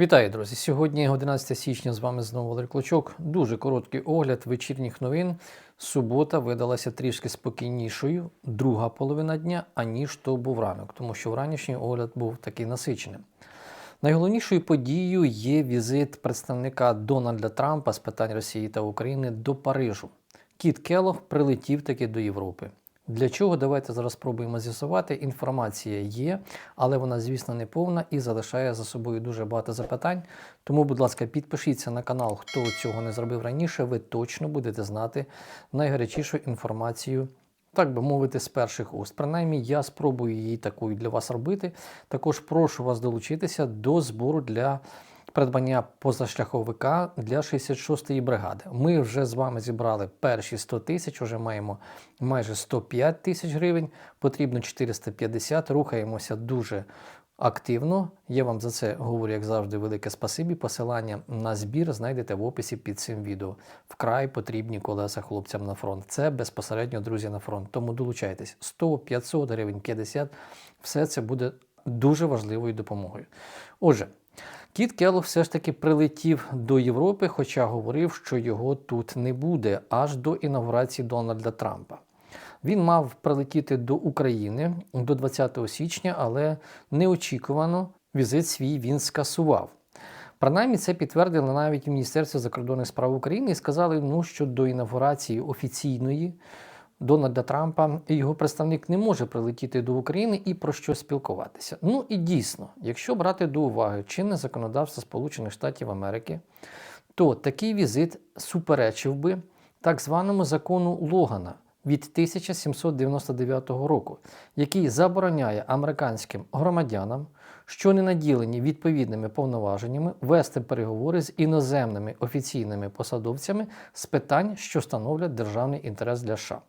Вітаю, друзі! Сьогодні 11 січня з вами знову Валерій Клочок. Дуже короткий огляд вечірніх новин. Субота видалася трішки спокійнішою, друга половина дня, аніж то був ранок, тому що вранішній огляд був такий насиченим. Найголовнішою подією є візит представника Дональда Трампа з питань Росії та України до Парижу. Кіт Келох прилетів таки до Європи. Для чого? Давайте зараз спробуємо з'ясувати. Інформація є, але вона, звісно, не повна і залишає за собою дуже багато запитань. Тому, будь ласка, підпишіться на канал, хто цього не зробив раніше. Ви точно будете знати найгарячішу інформацію. Так би мовити, з перших уст. Принаймні, я спробую її такою для вас робити. Також прошу вас долучитися до збору для придбання позашляховика для 66-ї бригади. Ми вже з вами зібрали перші 100 тисяч, вже маємо майже 105 тисяч гривень, потрібно 450, рухаємося дуже активно. Я вам за це говорю, як завжди, велике спасибі. Посилання на збір знайдете в описі під цим відео. Вкрай потрібні колеса хлопцям на фронт. Це безпосередньо друзі на фронт. Тому долучайтесь 100, 500 гривень, 50. Все це буде дуже важливою допомогою. Отже. Кіт Келлог все ж таки прилетів до Європи, хоча говорив, що його тут не буде аж до інаугурації Дональда Трампа. Він мав прилетіти до України до 20 січня, але неочікувано візит свій він скасував. Принаймні це підтвердили навіть в Міністерстві закордонних справ України і сказали, ну, що до інаугурації офіційної Дональда Трампа і його представник не може прилетіти до України і про що спілкуватися. Ну і дійсно, якщо брати до уваги чинне законодавство Сполучених Штатів Америки, то такий візит суперечив би так званому закону Логана від 1799 року, який забороняє американським громадянам, що не наділені відповідними повноваженнями, вести переговори з іноземними офіційними посадовцями з питань, що становлять державний інтерес для США.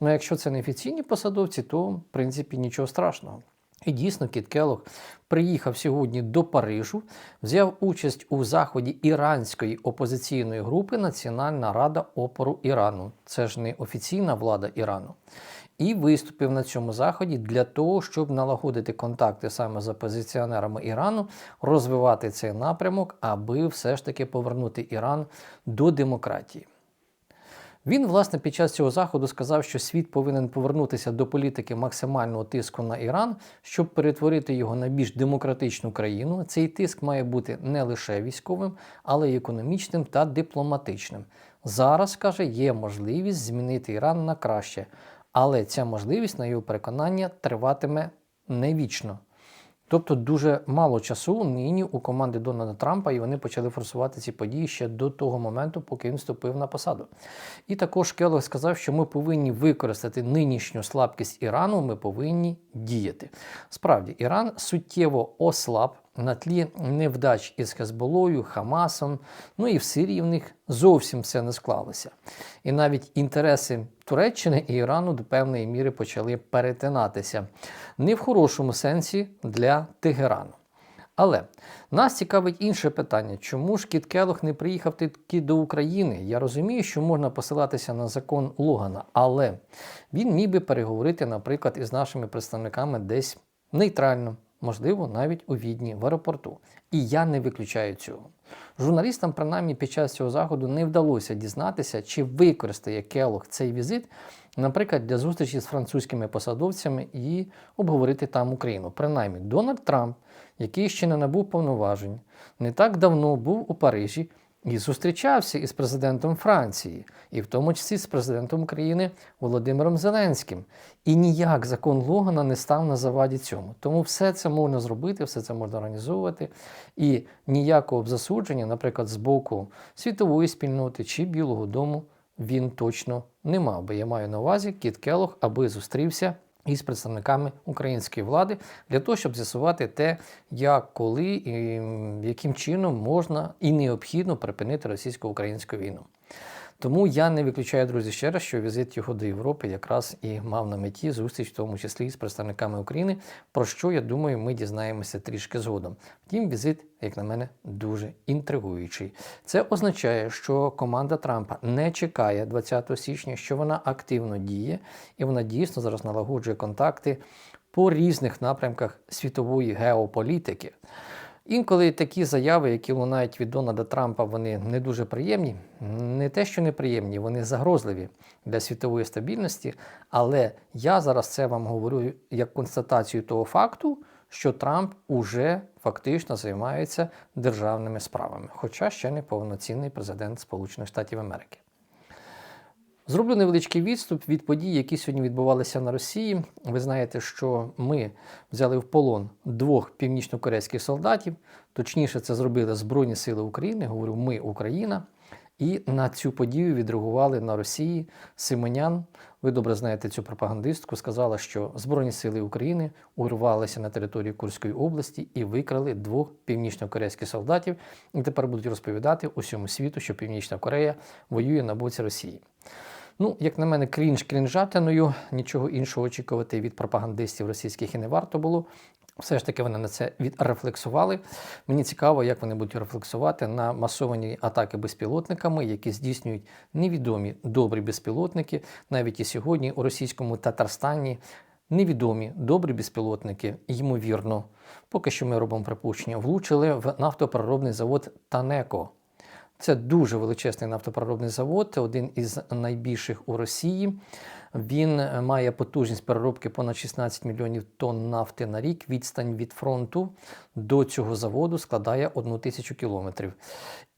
Ну, якщо це не офіційні посадовці, то в принципі нічого страшного. І дійсно, Кіт Келлог приїхав сьогодні до Парижу, взяв участь у заході іранської опозиційної групи Національна Рада опору Ірану. Це ж не офіційна влада Ірану. І виступив на цьому заході для того, щоб налагодити контакти саме з опозиціонерами Ірану, розвивати цей напрямок, аби все ж таки повернути Іран до демократії. Він, власне, під час цього заходу сказав, що світ повинен повернутися до політики максимального тиску на Іран, щоб перетворити його на більш демократичну країну. Цей тиск має бути не лише військовим, але й економічним та дипломатичним. Зараз каже, є можливість змінити Іран на краще, але ця можливість, на його переконання, триватиме не вічно. Тобто дуже мало часу нині у команди Дональда Трампа, і вони почали форсувати ці події ще до того моменту, поки він вступив на посаду. І також Келлог сказав, що ми повинні використати нинішню слабкість Ірану, ми повинні діяти. Справді, Іран суттєво ослаб на тлі невдач із Хезболою, Хамасом, ну і в Сирії в них зовсім все не склалося. І навіть інтереси Туреччини і Ірану до певної міри почали перетинатися не в хорошому сенсі для Тегерану. Але нас цікавить інше питання, чому ж Кіт Келох не приїхав таки до України? Я розумію, що можна посилатися на закон Логана, але він міг би переговорити, наприклад, із нашими представниками десь нейтрально, можливо, навіть у Відні в аеропорту. І я не виключаю цього. Журналістам, принаймні, під час цього заходу не вдалося дізнатися, чи використає Келох цей візит, наприклад, для зустрічі з французькими посадовцями і обговорити там Україну. Принаймні, Дональд Трамп, який ще не набув повноважень, не так давно був у Парижі і зустрічався із президентом Франції, і в тому числі з президентом України Володимиром Зеленським. І ніяк закон Логана не став на заваді цьому. Тому все це можна зробити, все це можна організовувати. І ніякого засудження, наприклад, з боку світової спільноти чи Білого Дому, він точно не мав. Бо я маю на увазі Кіт Келох, аби зустрівся із представниками української влади для того, щоб з'ясувати те, як, коли і яким чином можна і необхідно припинити російсько-українську війну. Тому я не виключаю, друзі, ще раз, що візит його до Європи якраз і мав на меті зустріч, в тому числі з представниками України, про що я думаю, ми дізнаємося трішки згодом. Втім, візит, як на мене, дуже інтригуючий. Це означає, що команда Трампа не чекає 20 січня, що вона активно діє, і вона дійсно зараз налагоджує контакти по різних напрямках світової геополітики. Інколи такі заяви, які лунають від Дональда Трампа, вони не дуже приємні. Не те, що неприємні, вони загрозливі для світової стабільності. Але я зараз це вам говорю як констатацію того факту, що Трамп уже фактично займається державними справами, хоча ще не повноцінний президент Сполучених Штатів Америки. Зроблю невеличкий відступ від подій, які сьогодні відбувалися на Росії. Ви знаєте, що ми взяли в полон двох північно-корейських солдатів. Точніше, це зробили Збройні Сили України. Говорю, ми Україна. І на цю подію відреагували на Росії Симонян. Ви добре знаєте цю пропагандистку. Сказала, що Збройні сили України урвалися на територію Курської області і викрали двох північно-корейських солдатів. І тепер будуть розповідати усьому світу, що Північна Корея воює на боці Росії. Ну, як на мене, крінж крінжатиною, нічого іншого очікувати від пропагандистів російських і не варто було. Все ж таки вони на це відрефлексували. Мені цікаво, як вони будуть рефлексувати на масовані атаки безпілотниками, які здійснюють невідомі добрі безпілотники. Навіть і сьогодні у російському Татарстані невідомі добрі безпілотники, ймовірно, поки що ми робимо припущення, влучили в нафтопереробний завод Танеко. Це дуже величезний нафтопереробний завод, один із найбільших у Росії. Він має потужність переробки понад 16 мільйонів тонн нафти на рік. Відстань від фронту до цього заводу складає одну тисячу кілометрів.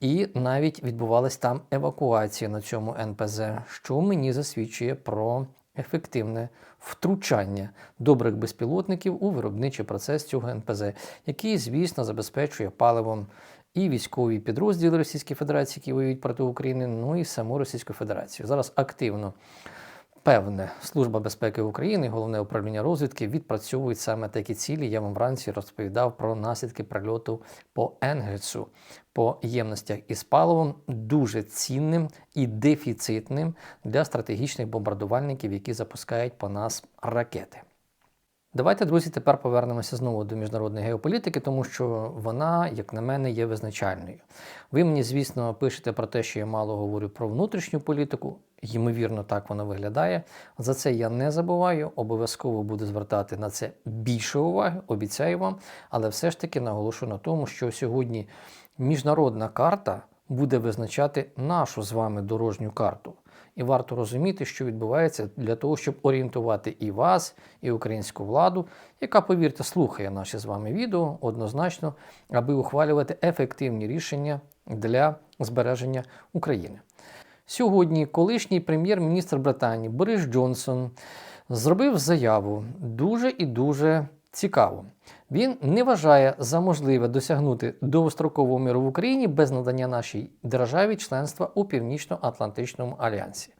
І навіть відбувалась там евакуація на цьому НПЗ, що мені засвідчує про ефективне втручання добрих безпілотників у виробничий процес цього НПЗ, який, звісно, забезпечує паливом і військові підрозділи Російської Федерації, які воюють проти України, ну і саму Російську Федерацію. Зараз активно певне Служба безпеки України, головне управління розвідки відпрацьовують саме такі цілі. Я вам вранці розповідав про наслідки прильоту по Енгельсу, по ємностях із паливом, дуже цінним і дефіцитним для стратегічних бомбардувальників, які запускають по нас ракети. Давайте, друзі, тепер повернемося знову до міжнародної геополітики, тому що вона, як на мене, є визначальною. Ви мені, звісно, пишете про те, що я мало говорю про внутрішню політику. Ймовірно, так воно виглядає. За це я не забуваю, обов'язково буду звертати на це більше уваги, обіцяю вам. Але все ж таки наголошую на тому, що сьогодні міжнародна карта буде визначати нашу з вами дорожню карту. І варто розуміти, що відбувається для того, щоб орієнтувати і вас, і українську владу, яка, повірте, слухає наші з вами відео однозначно, аби ухвалювати ефективні рішення для збереження України. Сьогодні колишній прем'єр-міністр Британії Борис Джонсон зробив заяву дуже і дуже цікаву. Він не вважає за можливе досягнути довгострокового миру в Україні без надання нашій державі членства у Північно-Атлантичному альянсі.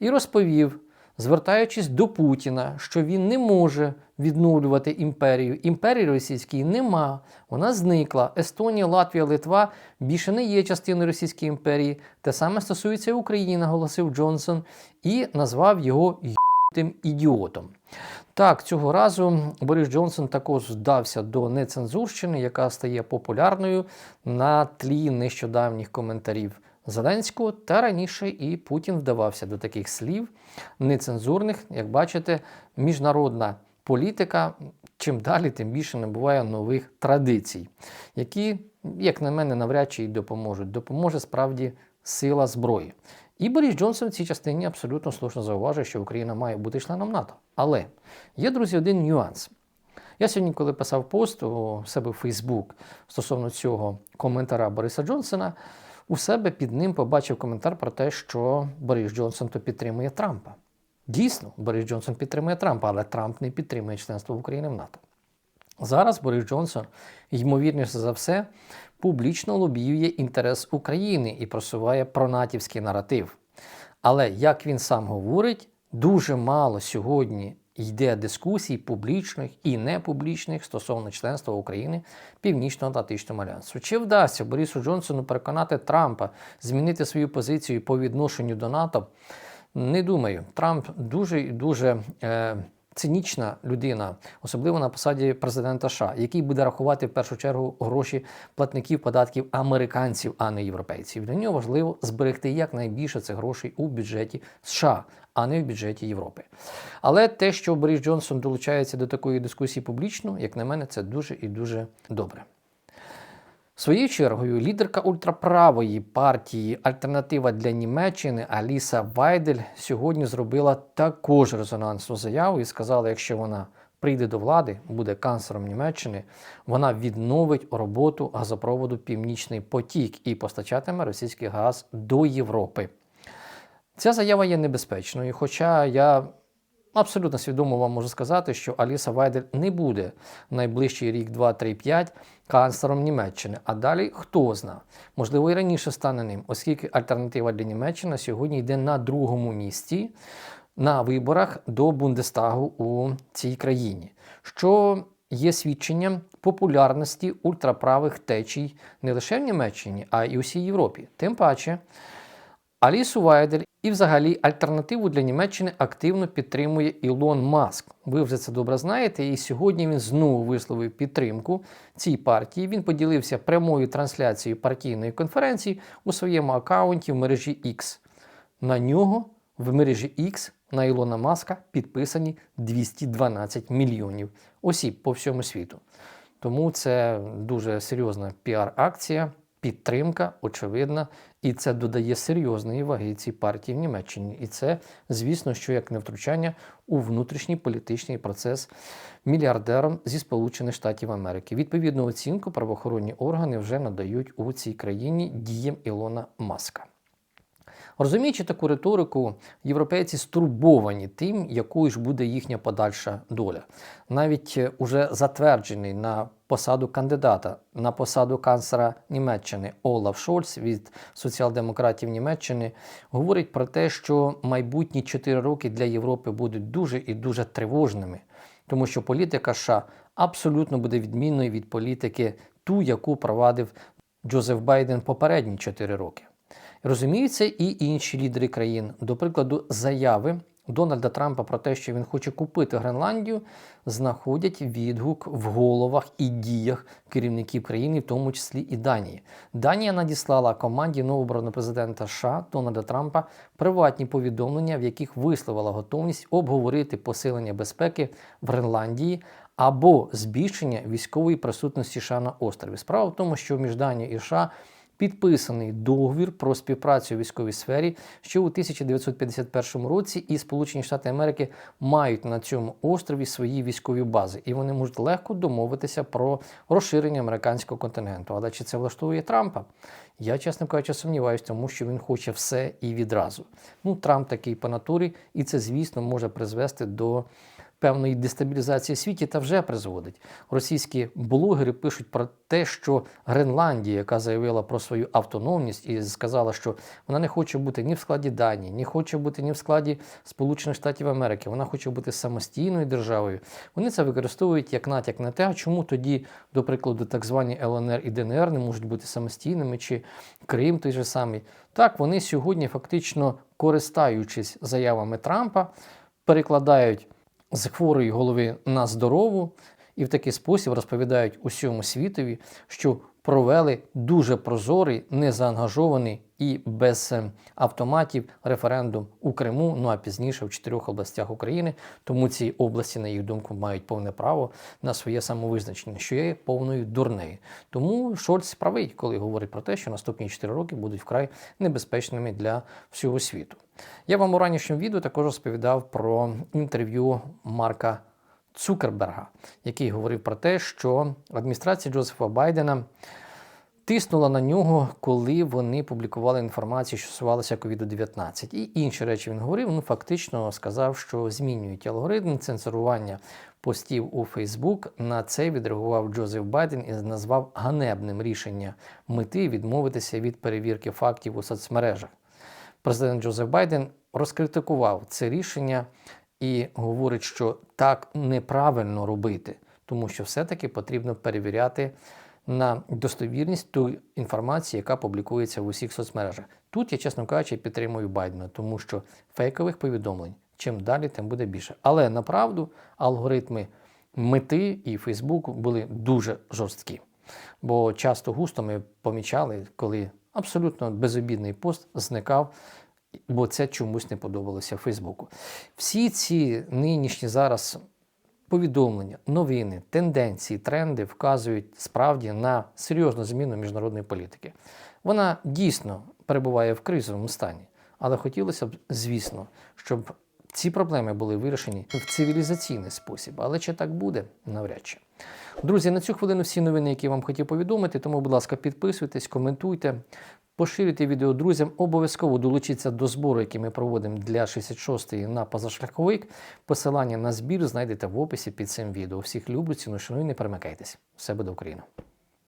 І розповів, звертаючись до Путіна, що він не може відновлювати імперію. Імперії російської нема, вона зникла. Естонія, Латвія, Литва більше не є частиною Російської імперії. Те саме стосується України, наголосив Джонсон, і назвав його тим ідіотом. Так, цього разу Борис Джонсон також вдався до нецензурщини, яка стає популярною на тлі нещодавніх коментарів Зеленського. Та раніше і Путін вдавався до таких слів нецензурних. Як бачите, міжнародна політика чим далі, тим більше набуває нових традицій, які, як на мене, навряд чи й допоможуть. Допоможе справді сила зброї. І Борис Джонсон в цій частині абсолютно слушно зауважує, що Україна має бути членом НАТО. Але є, друзі, один нюанс. Я сьогодні, коли писав пост у себе в Фейсбук стосовно цього коментара Бориса Джонсона, у себе під ним побачив коментар про те, що Борис Джонсон то підтримує Трампа. Дійсно, Борис Джонсон підтримує Трампа, але Трамп не підтримує членство України в НАТО. Зараз Борис Джонсон, ймовірніше за все, публічно лобіює інтерес України і просуває пронатівський наратив. Але, як він сам говорить, дуже мало сьогодні йде дискусій публічних і непублічних стосовно членства України Північно-Атлантичному альянсу. Чи вдасться Борису Джонсону переконати Трампа змінити свою позицію по відношенню до НАТО? Не думаю. Трамп дуже дуже. Е, цинічна людина, особливо на посаді президента США, який буде рахувати в першу чергу гроші платників податків американців, а не європейців. Для нього важливо зберегти якнайбільше цих грошей у бюджеті США, а не в бюджеті Європи. Але те, що Борис Джонсон долучається до такої дискусії публічно, як на мене, це дуже і дуже добре. Своєю чергою, лідерка ультраправої партії Альтернатива для Німеччини Аліса Вайдель сьогодні зробила також резонансну заяву і сказала, якщо вона прийде до влади, буде канцлером Німеччини, вона відновить роботу газопроводу Північний потік і постачатиме російський газ до Європи. Ця заява є небезпечною, хоча я абсолютно свідомо вам можу сказати, що Аліса Вайдель не буде найближчий рік, 2, 3, 5 канцлером Німеччини. А далі хто зна, можливо, і раніше стане ним, оскільки альтернатива для Німеччини сьогодні йде на другому місці на виборах до Бундестагу у цій країні, що є свідченням популярності ультраправих течій не лише в Німеччині, а й у всій Європі. Тим паче. Алісу Вайдель і взагалі альтернативу для Німеччини активно підтримує Ілон Маск. Ви вже це добре знаєте, і сьогодні він знову висловив підтримку цій партії. Він поділився прямою трансляцією партійної конференції у своєму аккаунті в мережі X. На нього в мережі X на Ілона Маска підписані 212 мільйонів осіб по всьому світу. Тому це дуже серйозна піар-акція, підтримка, очевидна, і це додає серйозної ваги цій партії в Німеччині. І це, звісно, що як не втручання у внутрішній політичний процес мільярдером зі Сполучених Штатів Америки. Відповідну оцінку правоохоронні органи вже надають у цій країні діям Ілона Маска. Розуміючи таку риторику, європейці стурбовані тим, якою ж буде їхня подальша доля. Навіть е, уже затверджений на посаду кандидата на посаду канцлера Німеччини Олаф Шольц від соціал-демократів Німеччини говорить про те, що майбутні 4 роки для Європи будуть дуже і дуже тривожними, тому що політика США абсолютно буде відмінною від політики, ту, яку провадив Джозеф Байден попередні 4 роки. Розуміються і інші лідери країн. До прикладу, заяви Дональда Трампа про те, що він хоче купити Гренландію, знаходять відгук в головах і діях керівників країни, в тому числі і Данії. Данія надіслала команді новообраного президента США Дональда Трампа приватні повідомлення, в яких висловила готовність обговорити посилення безпеки в Гренландії. Або збільшення військової присутності США на острові. Справа в тому, що між Данією і США підписаний договір про співпрацю у військовій сфері, що у 1951 році і Сполучені Штати Америки мають на цьому острові свої військові бази, і вони можуть легко домовитися про розширення американського континенту. Але чи це влаштовує Трампа? Я, чесно кажучи, сумніваюся, тому що він хоче все і відразу. Ну, Трамп такий по натурі, і це, звісно, може призвести до певної дестабілізації світі та вже призводить. Російські блогери пишуть про те, що Гренландія, яка заявила про свою автономність і сказала, що вона не хоче бути ні в складі Данії, ні хоче бути ні в складі Сполучених Штатів Америки, вона хоче бути самостійною державою. Вони це використовують як натяк на те, а чому тоді, до прикладу, так звані ЛНР і ДНР не можуть бути самостійними, чи Крим той же самий. Так, вони сьогодні фактично користаючись заявами Трампа, перекладають з хворої голови на здорову, і в такий спосіб розповідають усьому світові, що провели дуже прозорий, незаангажований і без е, автоматів референдум у Криму, ну а пізніше в чотирьох областях України. Тому ці області, на їх думку, мають повне право на своє самовизначення, що є повною дурнею. Тому Шольц правий, коли говорить про те, що наступні 4 роки будуть вкрай небезпечними для всього світу. Я вам у ранішньому відео також розповідав про інтерв'ю Марка. Цукерберга, який говорив про те, що адміністрація Джозефа Байдена тиснула на нього, коли вони публікували інформацію, що стосувалася COVID-19. І інші речі він говорив. Ну, фактично сказав, що змінюють алгоритм цензурування постів у Фейсбук. На це відреагував Джозеф Байден і назвав ганебним рішення мети відмовитися від перевірки фактів у соцмережах. Президент Джозеф Байден розкритикував це рішення і говорить, що так неправильно робити, тому що все-таки потрібно перевіряти на достовірність ту інформації, яка публікується в усіх соцмережах. Тут я, чесно кажучи, підтримую Байдена, тому що фейкових повідомлень чим далі, тим буде більше. Але направду алгоритми мети і Фейсбуку були дуже жорсткі. Бо часто густо ми помічали, коли абсолютно безобідний пост зникав бо це чомусь не подобалося Фейсбуку. Всі ці нинішні зараз повідомлення, новини, тенденції, тренди вказують справді на серйозну зміну міжнародної політики. Вона дійсно перебуває в кризовому стані, але хотілося б, звісно, щоб ці проблеми були вирішені в цивілізаційний спосіб. Але чи так буде? Навряд чи. Друзі, на цю хвилину всі новини, які я вам хотів повідомити. Тому, будь ласка, підписуйтесь, коментуйте, поширюйте відео друзям. Обов'язково долучіться до збору, який ми проводимо для 66-ї на позашляховик. Посилання на збір знайдете в описі під цим відео. Всіх люблю, ціну шаную, не перемикайтесь. Все буде Україна!